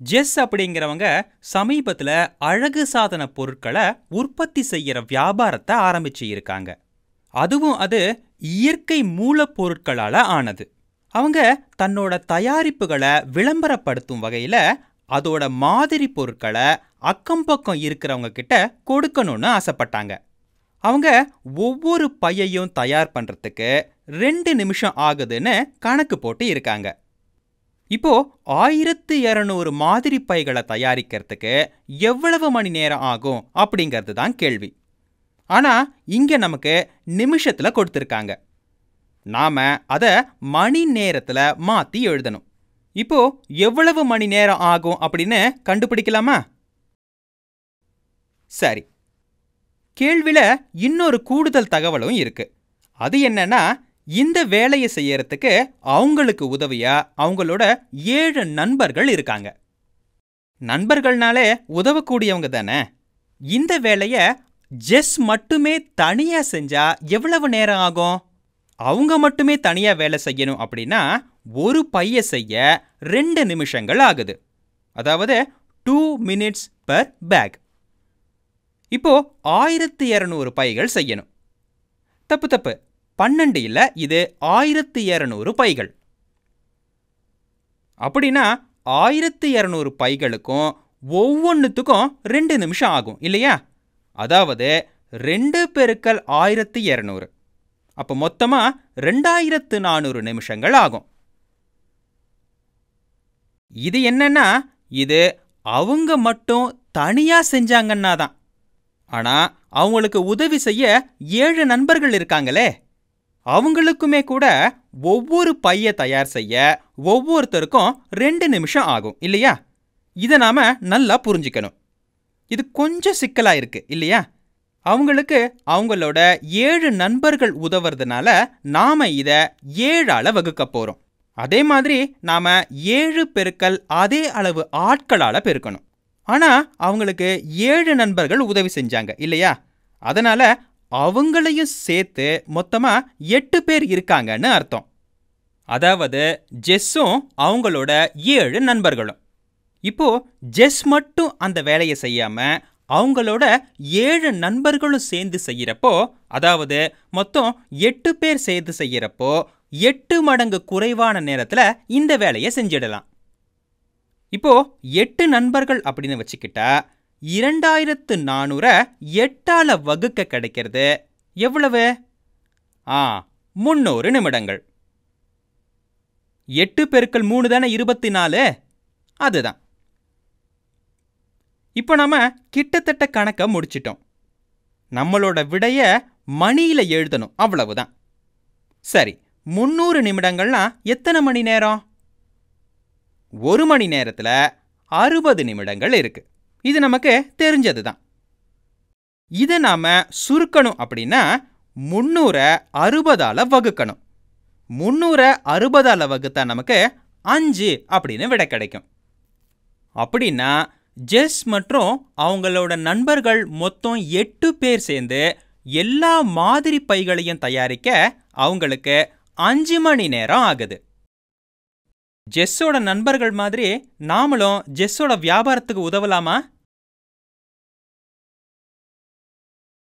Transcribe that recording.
ஜெஸ் அப்படிங்கிறவங்க சமீபத்தில் அழகு சாதன பொருட்களை உற்பத்தி செய்கிற வியாபாரத்தை ஆரம்பிச்சு இருக்காங்க. அதுவும் அது இயற்கை மூலப்பொருட்களால் ஆனது. அவங்க தன்னோட தயாரிப்புகளை விளம்பரப்படுத்தும் வகையில் அதோட மாதிரி பொருட்களை அக்கம் பக்கம் இருக்கிறவங்க கிட்ட கொடுக்கணும்னு ஆசைப்பட்டாங்க. அவங்க ஒவ்வொரு பையையும் தயார் பண்ணுறதுக்கு ரெண்டு நிமிஷம் ஆகுதுன்னு கணக்கு போட்டு இருக்காங்க. இப்போ ஆயிரத்து இரநூறு மாதிரி பைகளை தயாரிக்கிறதுக்கு எவ்வளவு மணி நேரம் ஆகும் அப்படிங்கிறது தான் கேள்வி. ஆனால் இங்கே நமக்கு நிமிஷத்தில் கொடுத்துருக்காங்க. நாம் அதை மணி நேரத்தில் மாற்றி எழுதணும். இப்போ எவ்வளவு மணி நேரம் ஆகும் அப்படின்னு கண்டுபிடிக்கலாமா? சரி. கேள்வியில் இன்னொரு கூடுதல் தகவலும் இருக்கு. அது என்னன்னா இந்த வேலையை செய்யறதுக்கு அவங்களுக்கு உதவியா? அவங்களோட ஏழு நண்பர்கள் இருக்காங்க. நண்பர்கள்னாலே உதவக்கூடியவங்க தானே? இந்த வேலையை ஜெஸ் மட்டுமே தனியா செஞ்சா எவ்வளவு நேரம் ஆகும்? அவங்க மட்டுமே தனியா வேலை செய்யணும் அப்படின்னா ஒரு பைய செய்ய ரெண்டு நிமிஷங்கள் ஆகுது. அதாவது டூ மினிட்ஸ் பர் பேக். இப்போ ஆயிரத்தி இரநூறு பைகள் செய்யணும். தப்பு தப்பு. பன்னெண்டு இல்லை இது ஆயிரத்து இரநூறு பைகள். அப்படின்னா ஆயிரத்து இரநூறு பைகளுக்கும் ஒவ்வொன்றுத்துக்கும் ரெண்டு நிமிஷம் ஆகும் இல்லையா? அதாவது ரெண்டு பெருக்கல் ஆயிரத்து இரநூறு. அப்போ மொத்தமாக ரெண்டாயிரத்து நானூறு நிமிஷங்கள் ஆகும். இது என்னன்னா இது அவங்க மட்டும் தனியாக செஞ்சாங்கன்னா தான். ஆனால் அவங்களுக்கு உதவி செய்ய ஏழு நண்பர்கள் இருக்காங்களே. அவங்களுக்குமே கூட ஒவ்வொரு பைய தயார் செய்ய ஒவ்வொருத்தருக்கும் ரெண்டு நிமிஷம் ஆகும் இல்லையா? இதை நாம் நல்லா புரிஞ்சுக்கணும். இது கொஞ்சம் சிக்கலாக இருக்கு இல்லையா? அவங்களுக்கு அவங்களோட ஏழு நண்பர்கள் உதவுறதுனால நாம் இதை ஏழால் வகுக்க போகிறோம் அதே மாதிரி நாம் ஏழு பெருக்கல் அதே அளவு ஆட்களால் பெருக்கணும். ஆனால் அவங்களுக்கு ஏழு நண்பர்கள் உதவி செஞ்சாங்க இல்லையா? அதனால் அவங்களையும் சேர்த்து மொத்தமாக எட்டு பேர் இருக்காங்கன்னு அர்த்தம். அதாவது ஜெஸ்ஸும் அவங்களோட ஏழு நண்பர்களும். இப்போ ஜெஸ் மட்டும் அந்த வேலையை செய்யாம அவங்களோட ஏழு நண்பர்களும் சேர்ந்து செய்யறப்போ அதாவது மொத்தம் எட்டு பேர் சேர்ந்து செய்யறப்போ எட்டு மடங்கு குறைவான நேரத்தில் இந்த வேலையை செஞ்சிடலாம். இப்போ எட்டு நண்பர்கள் அப்படின்னு வச்சுக்கிட்டா இரண்டாயிரத்து நானூறை எட்டால வகுக்க கிடைக்கிறது. எவ்வளவு? ஆ முன்னூறு நிமிடங்கள். எட்டு பெருக்கல் மூணு தானே இருபத்தி நாலு அதுதான். இப்போ நாம கிட்டத்தட்ட கணக்கை முடிச்சிட்டோம். நம்மளோட விடைய மணியில் எழுதணும் அவ்வளவுதான். சரி முந்நூறு நிமிடங்கள்னா எத்தனை மணி நேரம்? ஒரு மணி நேரத்தில் அறுபது நிமிடங்கள் இருக்கு. இது நமக்கு தெரிஞ்சது தான் இதை நாம் சுருக்கணும் அப்படின்னா முந்நூறை அறுபதால் வகுக்கணும். முந்நூறை அறுபதால் வகுத்தா நமக்கு அஞ்சு அப்படின்னு விட கிடைக்கும். அப்படின்னா ஜெஸ் மற்றும் அவங்களோட நண்பர்கள் மொத்தம் எட்டு பேர் சேர்ந்து எல்லா மாதிரி பைகளையும் தயாரிக்க அவங்களுக்கு அஞ்சு மணி நேரம் ஆகுது. ஜெஸ்ஸோட நண்பர்கள் மாதிரி நாமளும் ஜெஸ்ஸோட வியாபாரத்துக்கு உதவலாமா?